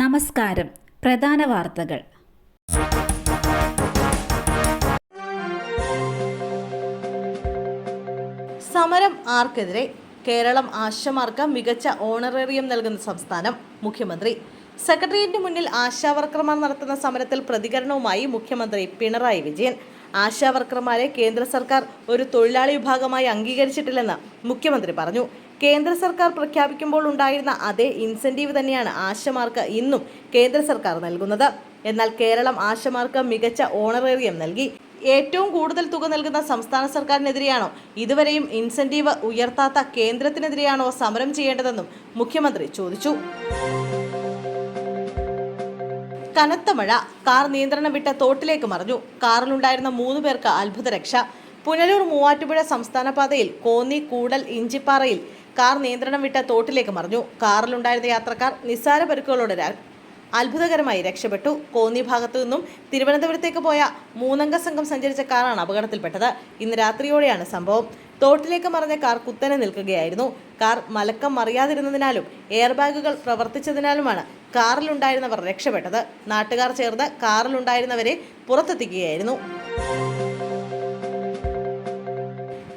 നമസ്കാരം. പ്രധാന വാർത്തകൾ. സമരം ആർക്കെതിരെ? കേരളം ആശമാർക്ക് മികച്ച ഓണറേറിയം നൽകുന്ന സംസ്ഥാനം മുഖ്യമന്ത്രി. സെക്രട്ടേറിയറ്റിന് മുന്നിൽ ആശാവർക്കർമാർ നടത്തുന്ന സമരത്തിൽ പ്രതികരണവുമായി മുഖ്യമന്ത്രി പിണറായി വിജയൻ. ആശാവർക്കർമാരെ കേന്ദ്ര സർക്കാർ ഒരു തൊഴിലാളി വിഭാഗമായി അംഗീകരിച്ചിട്ടില്ലെന്ന് മുഖ്യമന്ത്രി പറഞ്ഞു. കേന്ദ്ര സർക്കാർ പ്രഖ്യാപിക്കുമ്പോൾ ഉണ്ടായിരുന്ന അതേ ഇൻസെന്റീവ് തന്നെയാണ് ആശമാർക്ക് ഇന്നും കേന്ദ്ര സർക്കാർ നൽകുന്നത്. എന്നാൽ കേരളം ആശമാർക്ക് മികച്ച ഓണറേറിയം നൽകി. ഏറ്റവും കൂടുതൽ തുക നൽകുന്ന സംസ്ഥാന സർക്കാരിനെതിരെയാണോ ഇതുവരെയും ഇൻസെന്റീവ് ഉയർത്താത്ത കേന്ദ്രത്തിനെതിരെയാണോ സമരം ചെയ്യേണ്ടതെന്നും മുഖ്യമന്ത്രി ചോദിച്ചു. കനത്ത മഴ കാർ നിയന്ത്രണം വിട്ട തോട്ടിലേക്ക് മറിഞ്ഞു. കാറിലുണ്ടായിരുന്ന മൂന്ന് പേർക്ക് അത്ഭുത രക്ഷ പുനലൂർ മൂവാറ്റുപുഴ സംസ്ഥാന പാതയിൽ കോന്നി കൂടൽ ഇഞ്ചിപ്പാറയിൽ കാർ നിയന്ത്രണം വിട്ട തോട്ടിലേക്ക് മറിഞ്ഞു. കാറിലുണ്ടായിരുന്ന യാത്രക്കാർ നിസ്സാര പരുക്കുകളോടെ അത്ഭുതകരമായി രക്ഷപ്പെട്ടു. കോന്നി ഭാഗത്തു നിന്നും തിരുവനന്തപുരത്തേക്ക് പോയ മൂന്നംഗ സംഘം സഞ്ചരിച്ച കാറാണ് അപകടത്തിൽപ്പെട്ടത്. ഇന്ന് രാത്രിയോടെയാണ് സംഭവം. തോട്ടിലേക്ക് മറിഞ്ഞ കാർ കുത്തനെ നിൽക്കുകയായിരുന്നു. കാർ മലക്കം മറിയാതിരുന്നതിനാലും എയർ ബാഗുകൾ പ്രവർത്തിച്ചതിനാലുമാണ് കാറിലുണ്ടായിരുന്നവർ രക്ഷപ്പെട്ടത്. നാട്ടുകാർ ചേർന്ന് കാറിലുണ്ടായിരുന്നവരെ പുറത്തെത്തിക്കുകയായിരുന്നു.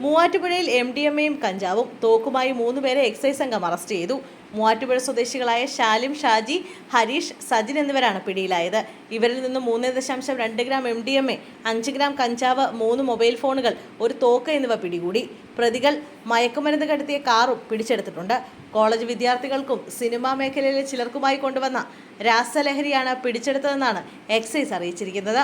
മൂവാറ്റുപുഴയിൽ എം ഡി എം എയും കഞ്ചാവും. തോക്കുമായി മൂന്നുപേരെ എക്സൈസ് സംഘം അറസ്റ്റ് ചെയ്തു. മൂവാറ്റുപുഴ സ്വദേശികളായ ഷാലിം ഷാജി ഹരീഷ് സജിൻ എന്നിവരാണ് പിടിയിലായത്. ഇവരിൽ നിന്നും മൂന്ന് ദശാംശം രണ്ട് gram M D M A അഞ്ച് ഗ്രാം കഞ്ചാവ് മൂന്ന് മൊബൈൽ ഫോണുകൾ ഒരു തോക്ക് എന്നിവ പിടികൂടി. പ്രതികൾ മയക്കുമരുന്ന് കടത്തിയ കാറും പിടിച്ചെടുത്തിട്ടുണ്ട്. കോളേജ് വിദ്യാർത്ഥികൾക്കും സിനിമാ മേഖലയിലെ ചിലർക്കുമായി കൊണ്ടുവന്ന രാസലഹരിയാണ് പിടിച്ചെടുത്തതെന്നാണ് എക്സൈസ് അറിയിച്ചിരിക്കുന്നത്.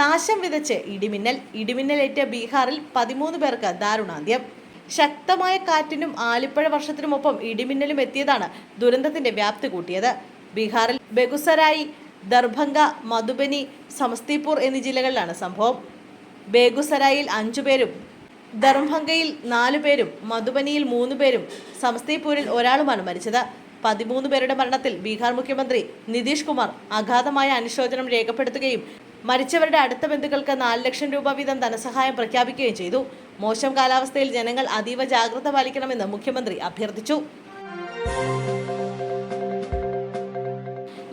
നാശം വിതച്ച് ഇടിമിന്നൽ. ഇടിമിന്നലേറ്റ ബീഹാറിൽ പതിമൂന്ന് പേർക്ക് ദാരുണാന്ത്യം. ശക്തമായ കാറ്റിനും ആലിപ്പഴ വർഷത്തിനുമൊപ്പം ഇടിമിന്നലും എത്തിയതാണ് ദുരന്തത്തിന്റെ വ്യാപ്തി കൂട്ടിയത്. ബീഹാറിൽ ബെഗുസരായി ദർഭംഗ മധുബനി സമസ്തിപൂർ എന്നീ ജില്ലകളിലാണ് സംഭവം. ബേഗുസരായിൽ അഞ്ചുപേരും ദർഭംഗയിൽ നാലുപേരും മധുബനിയിൽ മൂന്നുപേരും സമസ്തിപൂരിൽ ഒരാളുമാണ് മരിച്ചത്. പതിമൂന്ന് പേരുടെ മരണത്തിൽ ബീഹാർ മുഖ്യമന്ത്രി നിതീഷ് കുമാർ അഗാധമായ അനുശോചനം രേഖപ്പെടുത്തുകയും മരിച്ചവരുടെ അടുത്ത ബന്ധുക്കൾക്ക് നാല് ലക്ഷം രൂപ വീതം ധനസഹായം പ്രഖ്യാപിക്കുകയും ചെയ്തു. മോശം കാലാവസ്ഥയിൽ ജനങ്ങൾ അതീവ ജാഗ്രത പാലിക്കണമെന്ന് മുഖ്യമന്ത്രി അഭ്യർത്ഥിച്ചു.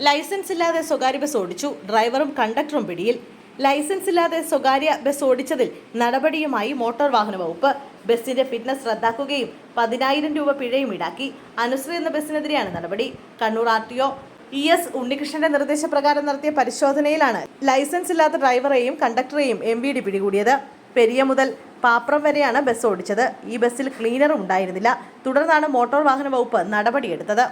ലൈസൻസ് ഇല്ലാതെ സ്വകാര്യ ബസ് ഓടിച്ചു. ഡ്രൈവറും കണ്ടക്ടറും പിടിയിൽ. ലൈസൻസ് ഇല്ലാതെ സ്വകാര്യ ബസ് ഓടിച്ചതിൽ നടപടിയുമായി മോട്ടോർ വാഹന വകുപ്പ് ബസിന്റെ ഫിറ്റ്നസ് റദ്ദാക്കുകയും പതിനായിരം രൂപ പിഴയും ഈടാക്കി. അനുശ്രീ എന്ന ബസ്സിനെതിരെയാണ് നടപടി. Kannur R T O E S ഉണ്ണികൃഷ്ണന്റെ നിർദ്ദേശപ്രകാരം നടത്തിയ പരിശോധനയിലാണ് ലൈസൻസ് ഇല്ലാത്ത ഡ്രൈവറെയും കണ്ടക്ടറെയും എം വി ഡി പിടികൂടിയത്. പെരിയ മുതൽ പാപ്രം വരെയാണ് ബസ് ഓടിച്ചത്. ഈ ബസ്സിൽ ക്ലീനറും ഉണ്ടായിരുന്നില്ല. തുടർന്നാണ് മോട്ടോർ വാഹന വകുപ്പ് നടപടിയെടുത്തത്.